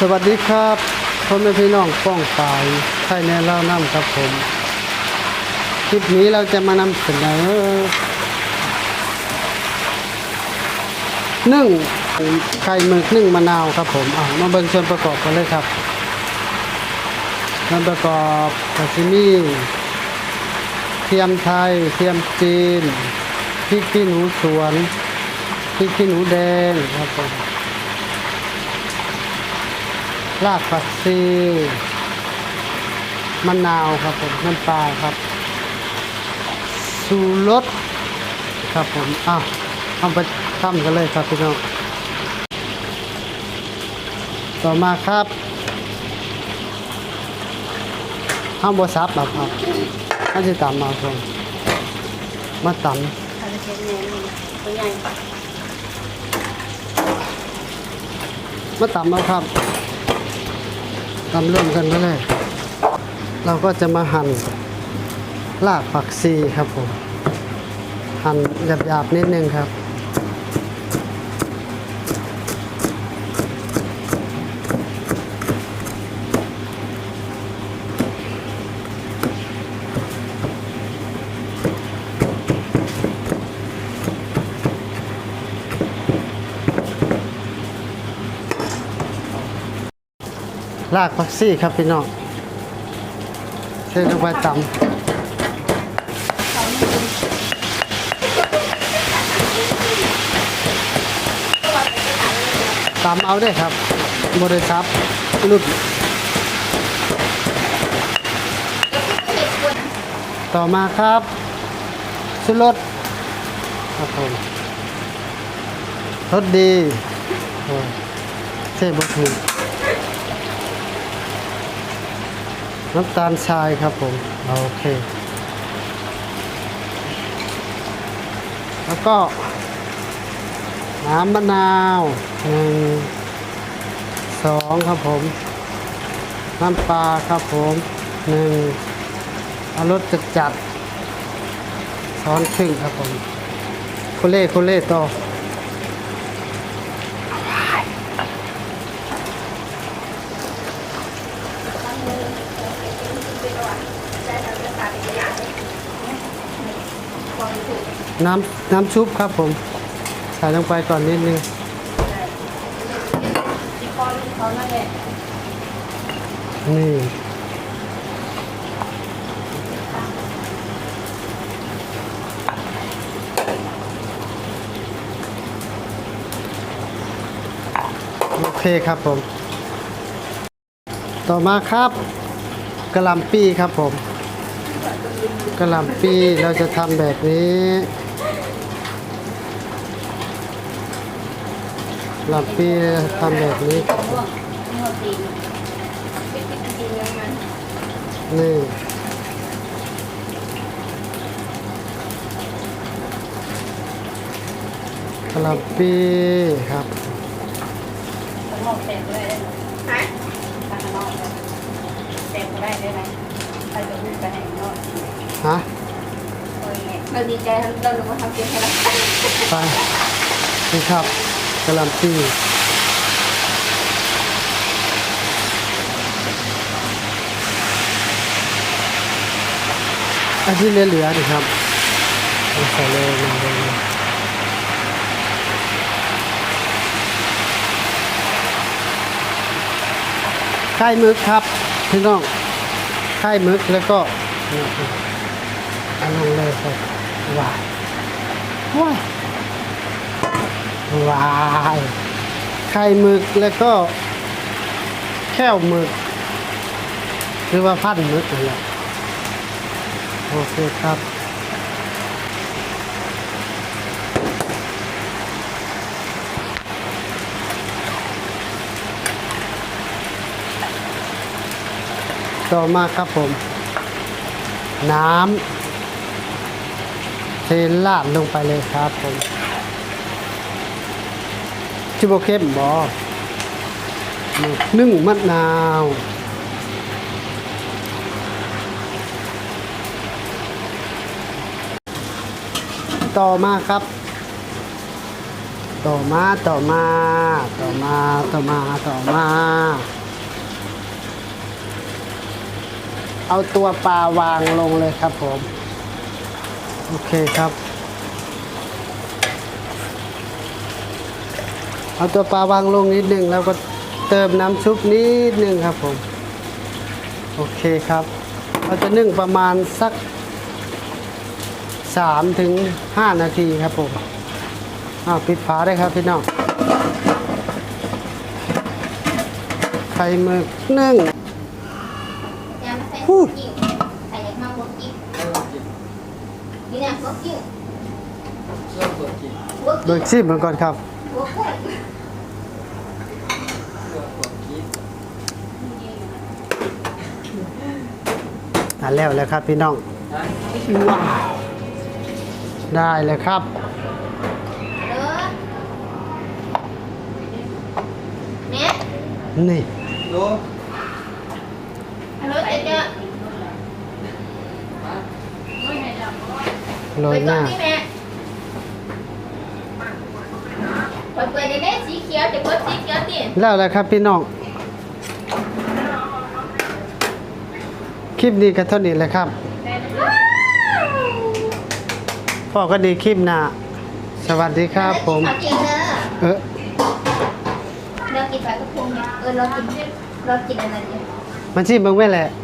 สวัสดีครับพ่อแม่พี่น้องป้องปายไทยในเล่าน้ำครับผม คลิปนี้เราจะมานำเสนอนึ่งไข่หมึกนึ่งมะนาวครับผมอะมาเบิ่งส่วนประกอบกันเลยครับส่วนประกอบกาซิมีเทียมไทยเทียมจีนพริกขี้หนูสวนพริกขี้หนูแดงครับผม รากผักชีมะนาวครับผมน้ำปลาครับสูรสครับผมอ้าวทำไปทำกันเลยครับพี่น้องต่อมาครับห้ามบซับแบบครับห้าจะตำมาครับมาตำเชฟเนี่ยตัวใหญ่ำมาตำเอาครับ ทำร่วมกันไปเลยเราก็จะมาหั่นรากผักชีครับผม หั่นหยาบๆนิดนึงครับ รากผักชีครับพี่น้องเทลงไปตำตำเอาได้ครับบริษัทรุดต่อมาครับชุดรสครับผมรสดีเท่บะถูก น้ำตาลทรายครับผมโอเค แล้วก็ น้ำมะนาวหนึ่งสองครับผม น้ำปลาครับผมหนึ่งเอารสจัดจัดๆช้อนครึ่งครับผมโคเล่โคเล่ต่อ น้ำน้ำชุบครับผม ใส่ลงไปก่อนนิดนึงนี่ โอเคครับผม ต่อมาครับกระลำปีครับผม กระหลำปีเราจะทำแบบนี้กระหลำปีทำแบบนี้ครับผมนี่เขาตีเป็นเป็นตีเนื้อมันนี่กะหล่ำปีครับ ข้างนอกแตกเลยฮะข้างนอกแตกได้ได้ไหมใครจะพูดกันแห่งนอก ฮะ เราดีใจทั้งเราหนูมาทำเก่งให้เราไปนี่ครับกระหลำปีอันที่เหลือๆนี่ครับใส่เลยมาเลยไข่มึกครับพี่น้องไข่มึกแล้วก็อันลงเลยครับ วายวายวายไข่หมึกแล้วก็ แค่วหมึก หรือว่าพันหมึกนั่นแหละโอเคครับต่อมาครับผม น้ำ เทลาดลงไปเลยครับผมชิโบเข้มบอนึ่งมะนาวต่อมาครับ ต่อมา ต่อมา ต่อมา ต่อมา ต่อมา เอาตัวปลาวางลงเลยครับผม โอเคครับ เอาตัวปลาวางลงนิดหนึ่งแล้วก็เติมน้ำซุปนิดหนึ่งครับผม โอเคครับ เราจะนึ่งประมาณสัก3ถึง5นาทีครับผมอ้าวปิดฝาได้ครับพี่น้องไข่หมึกนึ่ง ยามาใส่ ฮู้ กิ้งใส่ยังมาบวกกิ้ง นี่นะบวกกิ้งเริ่มเปิดกินบวกโดกิ้งยชิมมันก่อนครับบวกไข่เริ่มเปิดกินอ่าแล้วแล้วครับพี่น้อง นะว้าวได้เลยครับ เด้อเนี่ยนี่รู้ฮัลโหลเจ๊เจ๊ โรยหเปิน้าดนี่แม่เปิดเปิดได้สีเขียวจะเปิดสีเขียวติแล้วแล้วครับพี่น้อง คลิปนี้ก็เท่านี้แหละครับพ่อก็ดีคลิปหน้า สวัสดีครับผม เอาจริงเด้อเออเรากินปลากระพงเนี่ยเออเรากินเรากินอะไรเนี่ยมันชิมเบิ่งไว้แหละเ